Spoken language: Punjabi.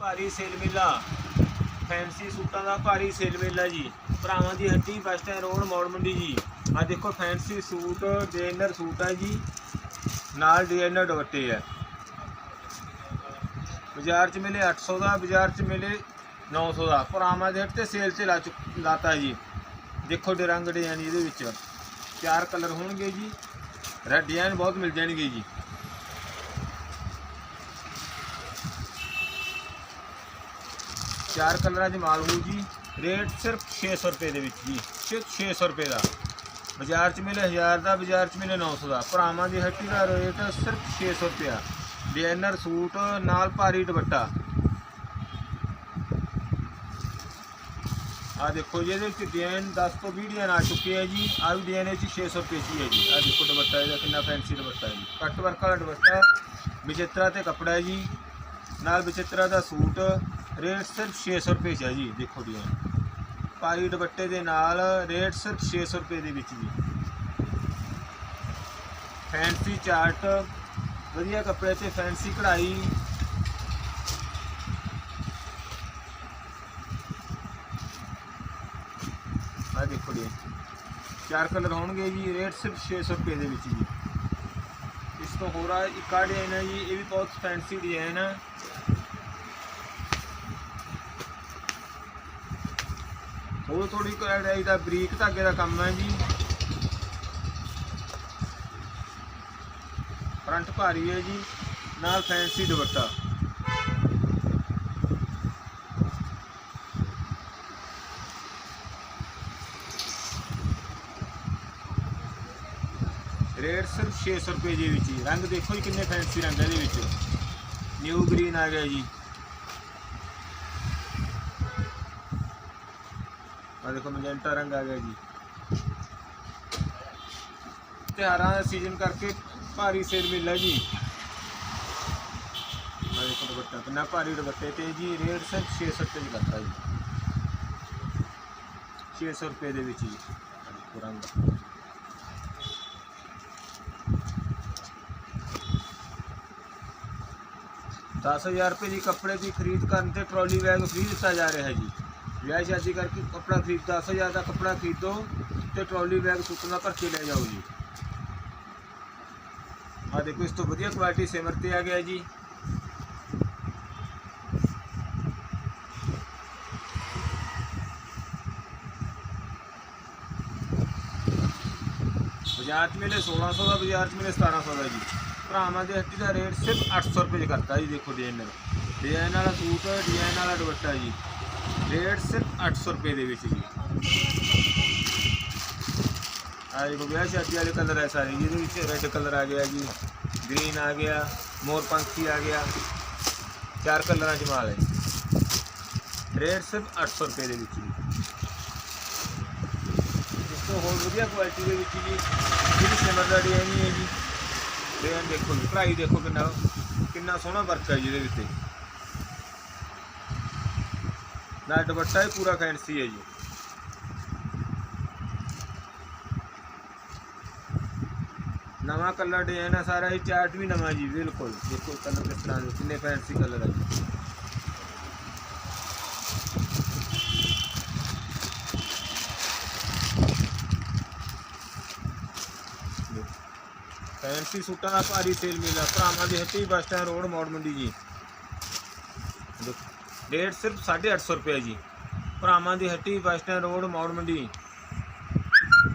ਭਾਰੀ ਸੇਲ ਮੇਲਾ। ਫੈਂਸੀ ਸੂਟਾਂ ਦਾ ਭਾਰੀ ਸੇਲ ਮੇਲਾ ਜੀ। ਭਰਾਵਾਂ ਦੀ ਹੱਟੀ bus stand road Maur Mandi ਜੀ। ਆ ਦੇਖੋ ਫੈਂਸੀ ਸੂਟ ਡਿਜ਼ਾਈਨਰ ਸੂਟ ਹੈ ਜੀ। ਨਾਲ ਡਿਜ਼ਾਈਨਰ ਦੁਪੱਟੇ ਹੈ ਬਾਜ਼ਾਰ 'ਚ ਮਿਲੇ 800 ਦਾ, ਬਾਜ਼ਾਰ 'ਚ ਮਿਲੇ 900 ਦਾ। ਭਰਾਵਾਂ ਦੇ ਹੱਟ ਤੇ ਸੇਲ ਤੇ ਲਾ ਚੁੱਕ, ਲਾਤਾ ਜੀ। ਦੇਖੋ ਡੇ ਰੰਗ ਡਿਜ਼ਾਈਨ ਇਹਦੇ ਵਿੱਚ। ਚਾਰ ਕਲਰ ਹੋਣਗੇ ਜੀ। ਰੈਡ ਡਿਜ਼ਾਈਨ ਬਹੁਤ ਮਿਲ ਜਾਣਗੇ ਜੀ। ਚਾਰ ਕਲਰਾਂ 'ਚ ਮਾਲ ਹੋਊ ਜੀ। ਰੇਟ ਸਿਰਫ 600 ਰੁਪਏ ਦੇ ਵਿੱਚ ਜੀ। ਸਿਰਫ 600 ਰੁਪਏ ਦਾ। ਬਾਜ਼ਾਰ 'ਚ ਮਿਲੇ 1000 ਦਾ ਬਾਜ਼ਾਰ 'ਚ ਮਿਲੇ 900 ਦਾ। ਭਰਾਵਾਂ ਦੀ ਹੱਟੀ ਦਾ ਰੇਟ ਸਿਰਫ 600 ਰੁਪਿਆ ਡਿਜ਼ਾਈਨਰ ਸੂਟ ਨਾਲ ਭਾਰੀ ਦੁਪੱਟਾ। ਆ ਦੇਖੋ ਜੀ ਇਹਦੇ ਵਿੱਚ ਡਿਜ਼ਾਈਨ 10 ਤੋਂ 20 ਡਿਜ਼ਾਈਨ ਆ ਚੁੱਕੇ ਆ ਜੀ। ਆ ਵੀ ਡਿਜ਼ਾਈਨ ਵਿੱਚ 600 ਰੁਪਏ ਹੀ ਹੈ ਜੀ। ਆ ਦੇਖੋ ਦੁਪੱਟਾ ਇਹਦਾ ਕਿੰਨਾ ਫੈਂਸੀ ਦੁਪੱਟਾ ਹੈ ਜੀ। ਕੱਟ ਵਰਕ ਵਾਲਾ ਦੁਪੱਟਾ ਵਿਚਿੱਤਰਾ ਤੇ ਕੱਪੜਾ ਹੈ ਜੀ। ਨਾਲ ਵਿਚਿੱਤਰਾ ਦਾ ਸੂਟ ਰੇਟ ਸਿਰਫ 600 ਰੁਪਏ 'ਚ ਹੈ ਜੀ, ਦੇਖੋ ਜੀ ਭਾਰੀ ਦੁਪੱਟੇ ਦੇ ਨਾਲ ਰੇਟ ਸਿਰਫ 600 ਰੁਪਏ ਦੇ ਵਿੱਚ ਜੀ। ਫੈਂਸੀ ਚਾਰਟ ਵਧੀਆ ਕੱਪੜੇ ਤੇ ਫੈਂਸੀ ਕਢਾਈ। ਆ ਦੇਖੋ ਜੀ, ਚਾਰ ਕਲਰ ਹੋਣਗੇ ਜੀ, ਰੇਟ ਸਿਰਫ 600 ਰੁਪਏ ਦੇ ਵਿੱਚ ਜੀ। ਇਸ ਤੋਂ ਹੋਰ ਆ ਇੱਕ ਆ ਡਿਜ਼ਾਈਨ ਹੈ ਜੀ, ਇਹ ਵੀ ਬਹੁਤ ਫੈਂਸੀ ਡਿਜ਼ਾਈਨ ਹੈ ਥੋੜੀ ਥੋੜੀ ਕਢਾਈ ਦਾ ਬਰੀਕ ਧਾਗੇ ਦਾ ਕੰਮ ਹੈ ਜੀ। ਫਰੰਟ ਭਾਰੀ ਹੈ ਜੀ, ਨਾਲ ਫੈਂਸੀ ਦੁਪੱਟਾ। ਰੇਟ ਸਿਰਫ 600 ਰੁਪਏ ਦੇ ਵਿੱਚ ਜੀ ਰੰਗ ਦੇਖੋ ਜੀ ਕਿੰਨੇ ਫੈਂਸੀ ਰੰਗ ਹੈ ਇਹਦੇ ਵਿੱਚ। ਨਿਊ ਗ੍ਰੀਨ ਆ ਗਿਆ ਜੀ। ਆ ਦੇਖੋ ਮੈਜੈਂਟਾ ਰੰਗ ਆ ਗਿਆ ਜੀ। ਤਿਉਹਾਰਾਂ ਦਾ ਸੀਜ਼ਨ ਕਰਕੇ ਭਾਰੀ ਸੇਲ ਮਿਲਦਾ ਜੀ। ਆ ਦੇਖੋ ਦੁਪੱਟਾ ਕਿੰਨਾ ਭਾਰੀ ਦੁਪੱਟੇ ਤੇ ਜੀ, ਰੇਟ ਸਿਰਫ 600 ਰੁਪਏ ਦੀ ਕਰਤਾ ਜੀ। 600 ਰੁਪਏ ਦੇ ਵਿੱਚ ਜੀ। ਰੰਗ। ਦਸ ਹਜ਼ਾਰ ਰੁਪਏ ਦੀ ਕੱਪੜੇ ਦੀ ਖਰੀਦ ਕਰਨ ਤੇ ਟਰਾਲੀ ਬੈਗ ਫ੍ਰੀ ਦਿੱਤਾ ਜਾ ਰਿਹਾ ਹੈ ਜੀ। ਵਿਆਹ ਸ਼ਾਦੀ ਕਰਕੇ ਕੱਪੜਾ ਖਰੀਦ 10000 ਦਾ ਕੱਪੜਾ ਖਰੀਦੋ ਤੇ ਟਰਾਲੀ ਬੈਗ ਸੁੱਕਣ ਦਾ ਭਰ ਕੇ ਲੈ ਜਾਓ ਜੀ। ਆ ਦੇਖੋ, ਇਸ ਤੋਂ ਵਧੀਆ ਕੁਆਲਿਟੀ ਸਿਮਰ ਤੇ ਆ ਗਿਆ ਜੀ। ਬਾਜ਼ਾਰ 'ਚ ਮਿਲੇ 1600 ਦਾ, ਬਾਜ਼ਾਰ 'ਚ ਮਿਲੇ 1700 ਦਾ ਜੀ। ਭਰਾਵਾਂ ਦੇ ਹੱਟੀ ਦਾ ਰੇਟ ਸਿਰਫ 800 ਰੁਪਏ 'ਚ ਕਰਤਾ ਜੀ, ਦੇਖੋ ਡਿਜ਼ਾਈਨਰ ਡਿਜ਼ਾਈਨ ਵਾਲਾ ਸੂਟ ਡਿਜ਼ਾਈਨ ਵਾਲਾ ਦੁਪੱਟਾ ਜੀ। ਰੇਟ ਸਿਰਫ 800 ਰੁਪਏ ਦੇ ਵਿੱਚ ਜੀ। ਆ ਦੇਖੋ ਵਿਆਹ ਸ਼ਾਦੀ ਵਾਲੇ ਕਲਰ ਹੈ ਸਾਰੇ ਜੀ। ਇਹਦੇ ਵਿੱਚ ਰੈੱਡ ਕਲਰ ਆ ਗਿਆ ਜੀ ਗ੍ਰੀਨ ਆ ਗਿਆ, ਮੋਰ ਪੰਖੀ ਆ ਗਿਆ, ਚਾਰ ਕਲਰਾਂ ਚ ਮਾਲ ਹੈ। ਰੇਟ ਸਿਰਫ 800 ਰੁਪਏ ਦੇ ਵਿੱਚ ਜੀ। ਇਸ ਤੋਂ ਹੋਰ ਵਧੀਆ ਕੁਆਲਿਟੀ ਦੇ ਵਿੱਚ ਜੀ, ਜਿਹੜੀ ਸਿਮਰ ਦਾ ਡਿਜ਼ਾਈਨ ਹੈ ਜੀ ਡਿਜ਼ਾਈਨ ਦੇਖੋ ਜੀ ਪ੍ਰਾਈ ਦੇਖੋ ਕਿੰਨਾ ਕਿੰਨਾ ਸੋਹਣਾ ਵਰਕ ਹੈ ਜੀ ਇਹਦੇ ਵਿੱਚ। ਨਾ ਦੁਪੱਟਾ ਹੀ ਪੂਰਾ ਫੈਂਸੀ ਹੈ ਜੀ। ਨਵਾਂ ਕਲਰ ਡਿਜ਼ਾਈਨ ਹੈ ਸਾਰਾ ਇਹ ਚਾਰਟ ਵੀ ਨਵਾਂ ਜੀ, ਬਿਲਕੁਲ। ਦੇਖੋ ਕਲਰ ਕਿਸ ਤਰ੍ਹਾਂ ਦੇ, ਕਿੰਨੇ ਫੈਂਸੀ ਕਲਰ ਹੈ ਜੀ। ਫੈਂਸੀ ਸੂਟਾਂ ਦਾ ਭਾਰੀ ਸੇਲ ਮਿਲਦਾ ਭਰਾਵਾਂ ਦੀ ਹੱਟੀ ਬੱਸ ਸਟੈਂਡ ਰੋਡ ਮੋੜ ਮੰਡੀ ਜੀ। ਰੇਟ ਸਿਰਫ 850 ਰੁਪਏ ਜੀ। ਭਰਾਵਾਂ ਦੀ ਹੱਟੀ bus stand road Maur Mandi.